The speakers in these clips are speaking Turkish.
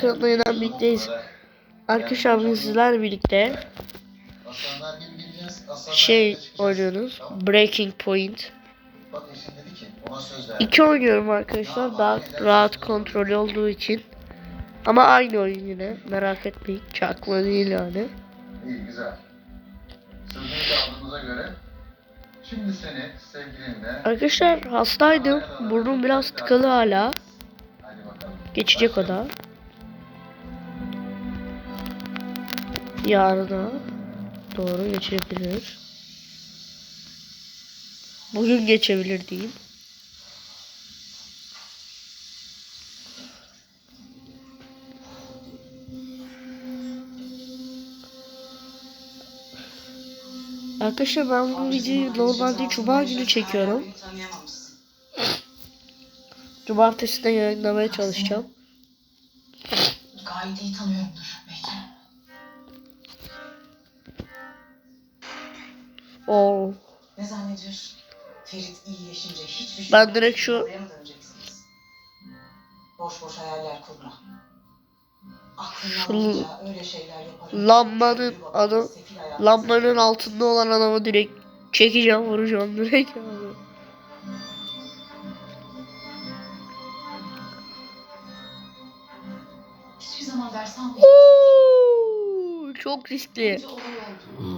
kanalıyla birlikteyiz. Arkadaşlar biz sizlerle birlikte şey oynuyoruz. Breaking Point. İki oynuyorum arkadaşlar. Daha rahat kontrol olduğu için. Ama aynı oyun yine. Merak etmeyin. Çakma değil yani. İyi güzel. Sözünü aldığımıza göre şimdi seni sevgilinle Arkadaşlar hastaydım. Burnum biraz tıkalı hala. Geçecek o da. Yarına doğru geçebilir. Bugün geçebilir diyeyim. Arkadaşlar ben bu videoyu normalde cuma günü çekiyorum. Cumartesi de yayınlamaya çalışacağım. Gayet iyi tanıyorumdur Oo. Ne zannediyorsun? Ferit iyileşince hiçbir şey Ben direkt şu-? Boş boş hayaller kurma. Şu lambanın hayatı Lambanın altında olan adamı direkt çekeceğim vuracağım direkt abi. Hiçbir zaman almayacak. Oo, çok riskli.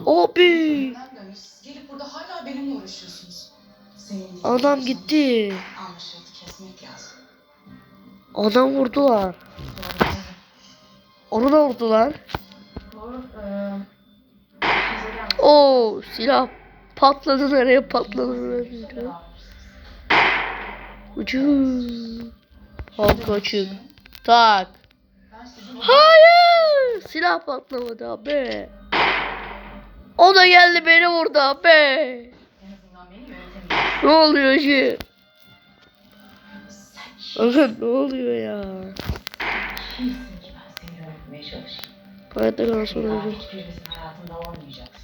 Abi Dönmüş. Gelip burada hala benimle uğraşıyorsunuz. Senin adam gitti. Anlaşıldı kesmek lazım. Adam vurdular. Onu da vurdular. Doğru. Ee. Oo silah patladı nereye patladı nereye bilmiyorum. Ucu. Halka açık. Tak. Hayır. Silah patlamadı abi. O da geldi beni vurdu yönetemiyorsun. Ne oluyor ki? Ne oluyor ya? Hayatta hayatında olmayacaksın.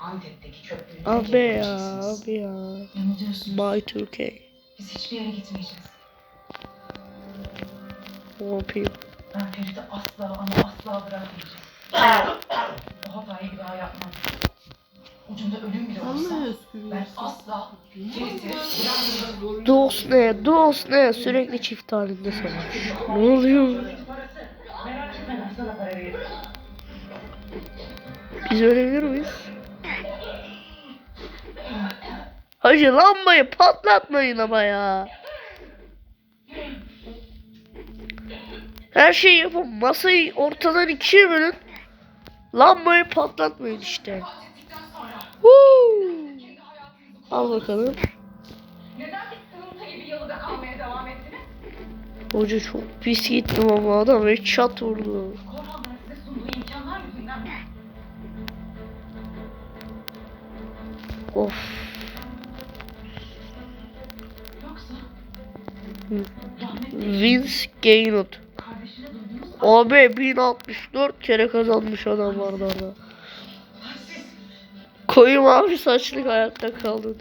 Antep'teki çöplüğü Abi ya abi ya. Yanılıyorsun. My 2K. Biz hiçbir yere gitmeyeceğiz. Ne yapayım? Ben Ferit'i asla ama asla bırakmayacağım. o hatayı bir daha yapmam. Ucunda ölüm bile olsa ben asla. Dost ne? Dost ne? Sürekli çift halinde savaş. Ne oluyor? Biz ölebilir miyiz? Hacı lambayı patlatmayın ama ya. Her şeyi yapın. Masayı ortadan ikiye bölün. Lambayı patlatmayın işte. Woo! Al bakalım. Hoca çok pis gittim ama adam ve çat vurdu. Of. Vince Gaynot. Abi 1064 kere kazanmış adam vardı orada. Koyu mavi saçlı hayatta kaldın.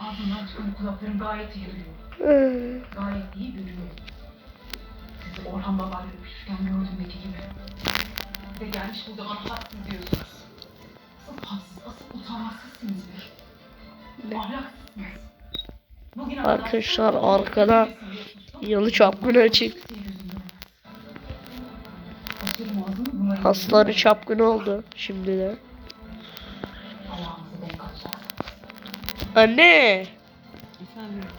ağzından çıkan kulaklarım gayet iyi duyuyor. Ee, Gayet iyi görüyor. Sizi Orhan babayla öpüşürken gördüğümdeki gibi. De gelmiş burada bana haksız diyorsunuz. Asıl haksız, asıl utanmazsızsınız be. Ahlaksızsınız. Arkadaşlar, arkada yalı çapkını açık. Kasları çapkın oldu şimdi de. Anne!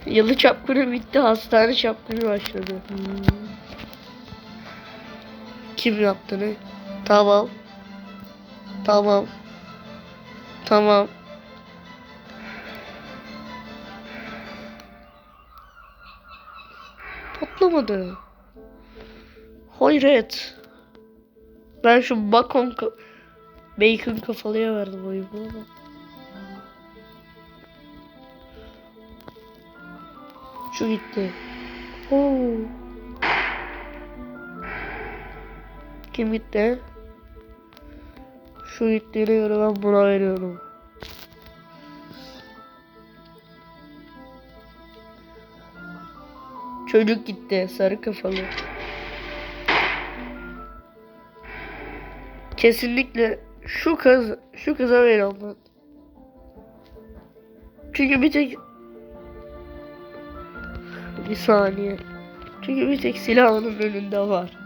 Yalı çapkını bitti hastane çapkını başladı. Kim yaptı ne? Tamam. Tamam. Tamam. Patlamadı. Hayret. Ben şu bacon bacon kafalıya verdim oyunu ama. Şu gitti. Oo. Kim gitti? Şu gittiğine göre ben buna veriyorum. Çocuk gitti sarı kafalı. Kesinlikle şu kız şu kıza veriyorum ben. Çünkü bir tek bir saniye. Çünkü bir tek silahının önünde var.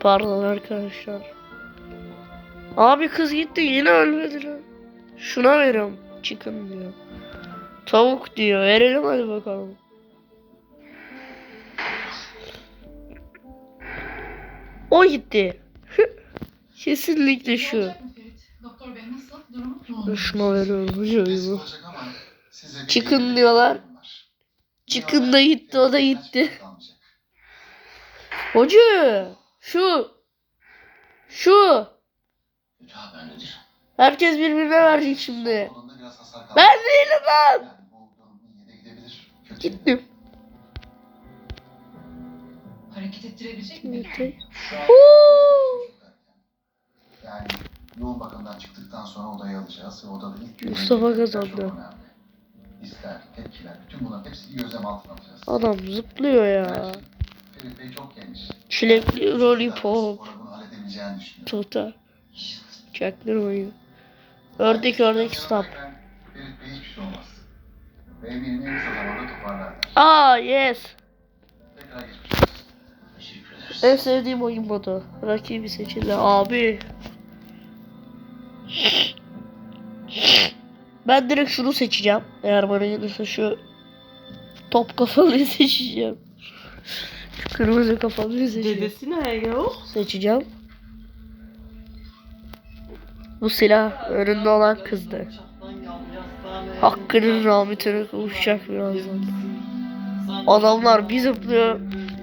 Pardon arkadaşlar. Abi kız gitti yine ölmedi lan. Şuna veriyorum. Chicken diyor. Tavuk diyor. Verelim hadi bakalım. O gitti. Kesinlikle şu. Doktor bey nasıl? Durumu veriyorum bir diyorlar. Chicken da gitti, o da gitti. Hoca. Şu. Şu. Herkes birbirine verecek şimdi. Ben değilim lan. Gittim. Hareket ettirebilecek mi? Yani yoğun bakımdan çıktıktan sonra odaya alacağız ve odada ilk gün Mustafa kazandı. Hisler, tepkiler, bütün bunların hepsini gözlem altına alacağız. Adam zıplıyor ya. Gerçi Ferit Bey çok geniş. Çilekli lollipop. Spora bunu halledebileceğini düşünüyorum. Tota. Çaklar oyunu. Ördek ördek stop. Ferit Bey hiçbir şey olmaz. Ve eminim en kısa zamanda toparlarlar. Aa yes. Tekrar geçmiş. En sevdiğim oyun modu. Rakibi seçildi abi. Ben direkt şunu seçeceğim. Eğer bana gelirse şu top kafalıyı seçeceğim. Şu kırmızı kafalıyı seçeceğim. Dedesi nerede o? Seçeceğim. Bu silah önünde olan kızdı. Hakkının rahmetine kavuşacak birazdan. Adamlar bir zıplıyor,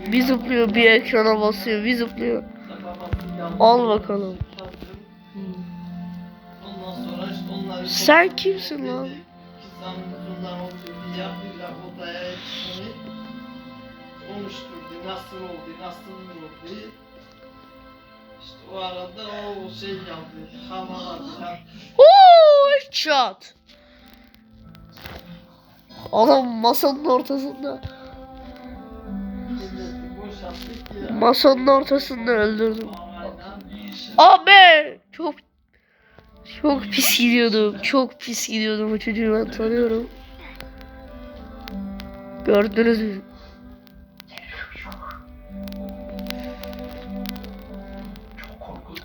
bir zıplıyor, bir ekrana basıyor, bir zıplıyor. Al bakalım. Sen kimsin lan? Konuşturdu. Nasıl headshot. Adam masanın ortasında. Masanın ortasında öldürdüm. Abi çok çok pis gidiyordum. Çok pis gidiyordum. O çocuğu ben tanıyorum. Gördünüz mü?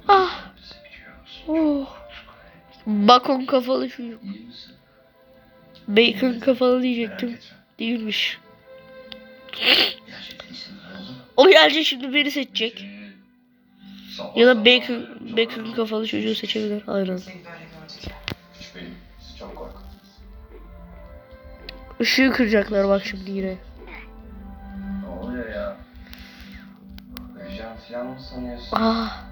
Ah. Oh. Bacon kafalı çocuk. Bacon kafalı diyecektim. Değilmiş. O gelecek şimdi beni seçecek. Ya da bacon, bacon kafalı çocuğu seçebilir. Aynen. Işığı kıracaklar bak şimdi yine. Ne oluyor ya? Ajan falan sanıyorsun? Ah.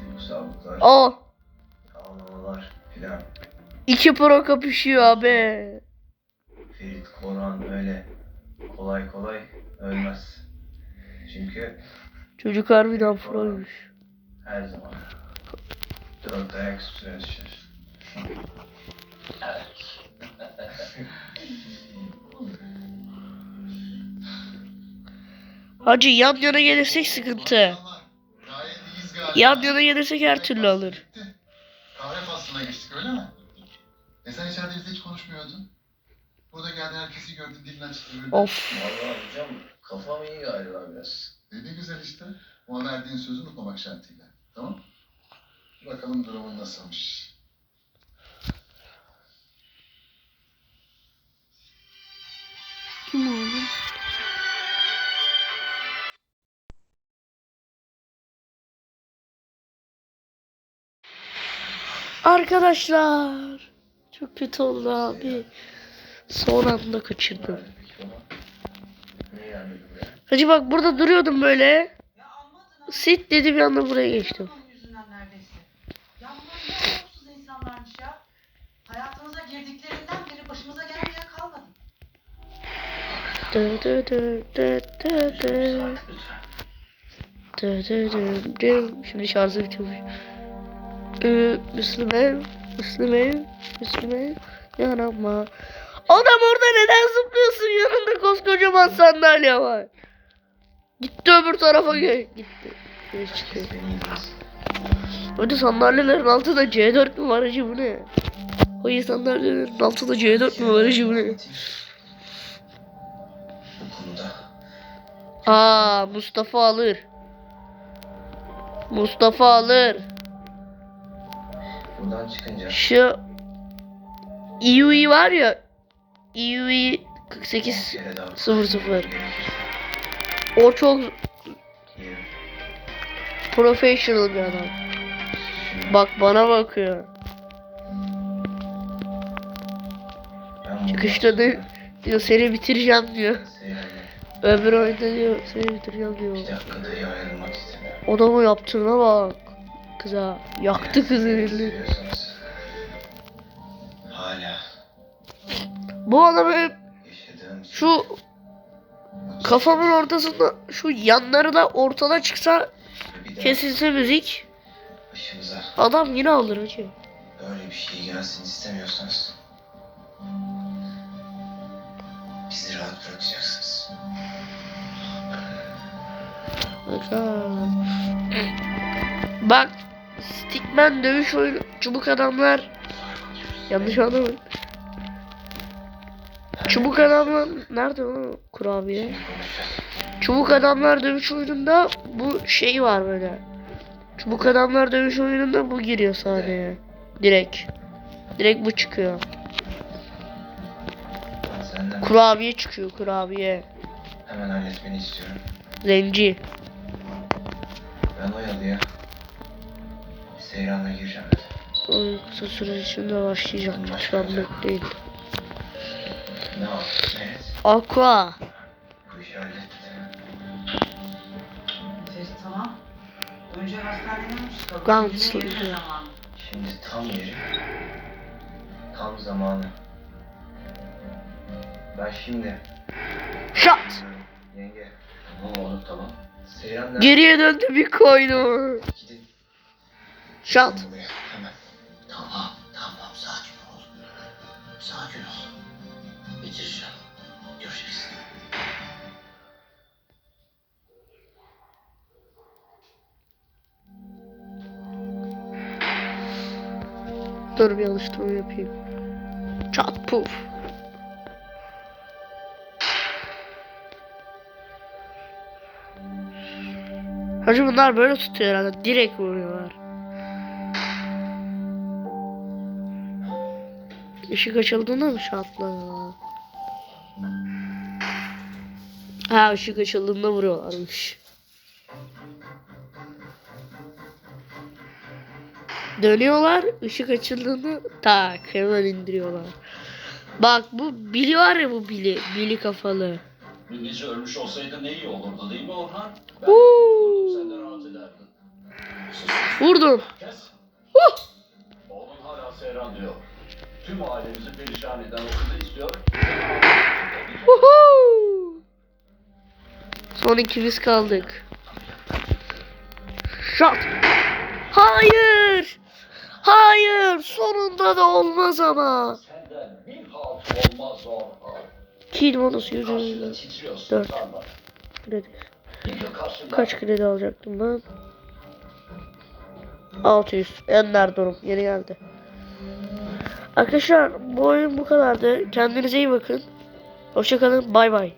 Duygusallıklar, O. kavgamalar filan. iki pro kapışıyor abi. Ferit Koran öyle kolay kolay ölmez. Çünkü Çocuk harbiden proymuş. her zaman dört ayak üstüne düşer. Hacı yan yana gelirsek sıkıntı. Yan yana gelirsek her türlü alır. Kahve faslına geçtik öyle mi? E sen içeride bizle hiç konuşmuyordun. Burada geldin herkesi gördün dilin açtı. Of. Vallahi hocam kafam iyi galiba biraz. E ne güzel işte. Ona verdiğin sözü unutmamak şartıyla. Tamam Bakalım durumun nasılmış. Kim oldu? Arkadaşlar. Çok kötü oldu abi. Son anda kaçırdım. Peki ama niye gelmedi buraya? Hacı bak burada duruyordum böyle. Ya Sit dedi bir anda buraya geçtim. Ya ya. Dı dı dı dı dı dı. Dı dı dı dı. Şimdi şarjı bitirmiş. Ee, Müslüman, Müslüman, Müslüman, yanıma. Adam orada neden zıplıyorsun? Yanında koskocaman sandalye var. Gitti öbür tarafa. Gitti. Yediniz. Öyle sandalyelerin altında C4 mü var acı bu ne? O sandalyelerin altında C4 mü var acı bu ne? Aa Mustafa alır. Mustafa alır. buradan çıkınca Şu EUI var ya EUI 48 kere daha 00 o çok professional bir adam. Bak bana bakıyor. Çıkışta da diyor seni bitireceğim diyor. Öbür oyunda diyor seni bitireceğim diyor. ayrılmak istemiyorum. Odamı yaptığına bak. Kıza yaktı Eğer elini. Hala Bu adam hep yaşadığım şu kafamın ortasında şu yanları da ortada çıksa kesilse müzik adam yine alır hacı. böyle bir şey gelsin istemiyorsanız bizi rahat bırakacaksınız. Bakalım. Bak Stickman dövüş oyunu çubuk adamlar yanlış anlamayın. Çubuk adamlar nerede o kurabiye? Çubuk adamlar dövüş oyununda bu şey var böyle. Çubuk adamlar dövüş oyununda bu giriyor sahneye. Direkt. Direkt bu çıkıyor. Kurabiye çıkıyor kurabiye. hemen halletmeni istiyorum. Zenci. Ben o yalıya Seyran'la gireceğim dedi. O kısa süre içinde başlayacak. Lütfen bekleyin. Aqua. Ferit tamam. Önce hastaneden mi çıkalım? Yakın zaman. Şimdi tam yeri, tam zamanı. Ben şimdi... Shot. Yenge. Tamam oğlum tamam. Seyran nerede? Geriye döndü bir koydu. Gidin. Shot. Hemen. Tamam, tamam. Sakin ol. Sakin ol. Bitireceğim. Görüşürüz. Dur bir alıştırma yapayım. Çat puf. Hacı bunlar böyle tutuyor herhalde. Direkt vuruyorlar. Işık açıldığında mı şartlar? Ha ışık açıldığında vuruyorlarmış. Dönüyorlar, ışık açıldığında tak hemen indiriyorlar. Bak bu Billy var ya bu Billy, Billy kafalı. Bilgisi ölmüş olsaydı ne iyi olurdu değil mi Orhan? Ben Huu. sen de rahat ederdin. Vurdum. Kes. Huh. Oğlun hala seyran diyor. Tüm ailemizi perişan eden o kızı istiyor. Woohoo! Son ikimiz kaldık. Shot. Hayır. Hayır. Sonunda da olmaz ama. Kill bonus yüzünden. Karşında titriyorsun. Dört. Tamam. Kredi. Kaç kredi alacaktım ben? 600. Ender durum. Yeni geldi. Arkadaşlar bu oyun bu kadardı. Kendinize iyi bakın. Hoşçakalın. Bay bay.